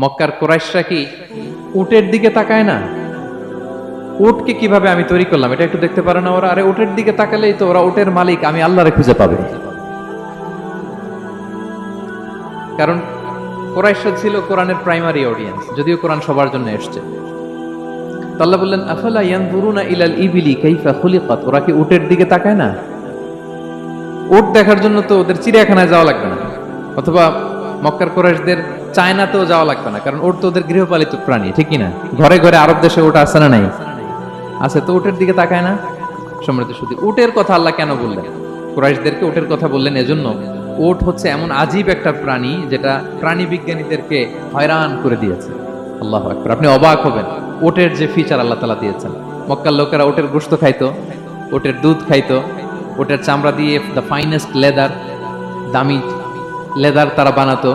মক্কার কোরাইশরা কি উটের দিকে তাকায় না? উটকে কীভাবে আমি তৈরি করলাম? এটা একটু দেখতে পারে না ওরা। আরে, উটের দিকে তাকালেই তো ওরা উটের মালিক, আমি আল্লাহরে খুঁজে পাবে। কারণ কোরাইশরা ছিল কোরআনের প্রাইমারি অডিয়েন্স যদিও কোরআন সবার জন্য এসছে। আল্লাহ বললেন, আফালা ইয়ানজুরুনা ইলাল ইবিলি কাইফা খুলিকাত? ওরা কি উটের দিকে তাকায় না? উট দেখার জন্য তো ওদের চিড়িয়াখানায় যাওয়া লাগবে না। অথবা মক্কার কোরাইশদের চায়নাতেও যাওয়া লাগবে না, কারণ ওট তো ওদের গৃহপালিত প্রাণী, ঠিক না ঘরে ঘরে আরব দেশে ওটা আছে না নাই? আছে, তো উটের দিকে তাকায় না? সমৃদ্ধ শুধু উটের কথা আল্লাহ কেন বললেন? কুরাইশদেরকে উটের কথা বললেন এজন্য। ওট হচ্ছে এমন আজীব একটা প্রাণী যেটা প্রাণী বিজ্ঞানীদেরকে হয়রান করে দিয়েছে। আল্লাহ আকবার, আপনি অবাক হবেন। ওটের যে ফিচার আল্লাহ তালা দিয়েছেন। মক্কার লোকেরা ওটের গোস্ত খাইতো ওটের দুধ খাইতো ওটের চামড়া দিয়ে দ্য ফাইনেস্ট লেদার দামি লেদার তারা বানাতো।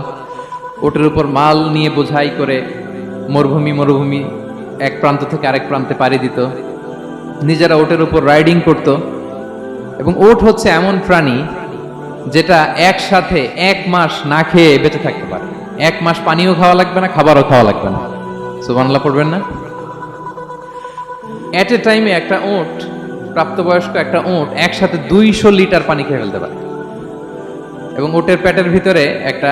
ওটের উপর মাল নিয়ে বোঝাই করে মরুভূমি মরুভূমি, এক প্রান্ত থেকে আরেক প্রান্তে পাড়ি দিত। নিজেরা ওটের উপর রাইডিং করত এবং ওট হচ্ছে এমন প্রাণী যেটা একসাথে এক মাস না খেয়ে বেঁচে থাকতে পারে। এক মাস পানিও খাওয়া লাগবে না, খাবারও খাওয়া লাগবে না। সুবহানাল্লাহ, পড়বেন না? এট এ টাইমে একটা ওট, প্রাপ্তবয়স্ক একটা ওট একসাথে দুইশো লিটার পানি খেয়ে ফেলতে পারে। এবং ওটের পেটের ভিতরে একটা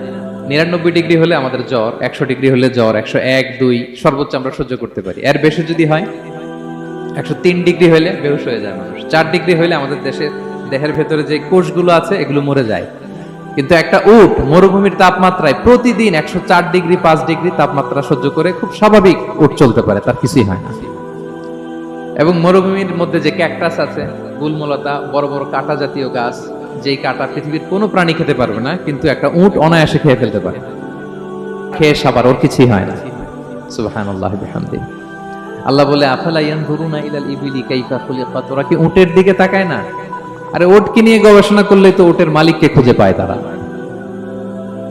নিরানব্বই ডিগ্রি হলে আমাদের জ্বর, একশো ডিগ্রি হলে জ্বর, একশো এক, দুই, সর্বোচ্চ আমরা সহ্য করতে পারি। এর বেশি যদি হয়, একশো তিন ডিগ্রি হলে বেহুশ হয়ে যায় মানুষ। চার ডিগ্রি হলে আমাদের দেশের দেহের ভেতরে যে কোষগুলো আছে, এগুলো মরে যায়। কিন্তু একটা উট মরুভূমির তাপমাত্রায় প্রতিদিন একশো চার ডিগ্রি, পাঁচ ডিগ্রি তাপমাত্রা সহ্য করে খুব স্বাভাবিক উট চলতে পারে, তার কিছুই হয় না। এবং মরুভূমির মধ্যে যে ক্যাকটাস আছে, গুলমলতা, বড় বড় কাটা জাতীয় গাছ যেই কাটা পৃথিবীর কোনো প্রাণী খেতে পারবে না, কিন্তু একটা উট অনায়াসে খেয়ে ফেলতে পারে। খেয়ে সাবার ওর কিছুই হয় না। সুবহানাল্লাহ বিহামদি আল্লাহ বলে, আফালা ধরুন ইলাল ইবিলি কাইফা খুলিকাত? ওরা কি উটের দিকে তাকায় না? আরে, উটকে নিয়ে গবেষণা করলে তো উটের মালিককে খুঁজে পায় তারা।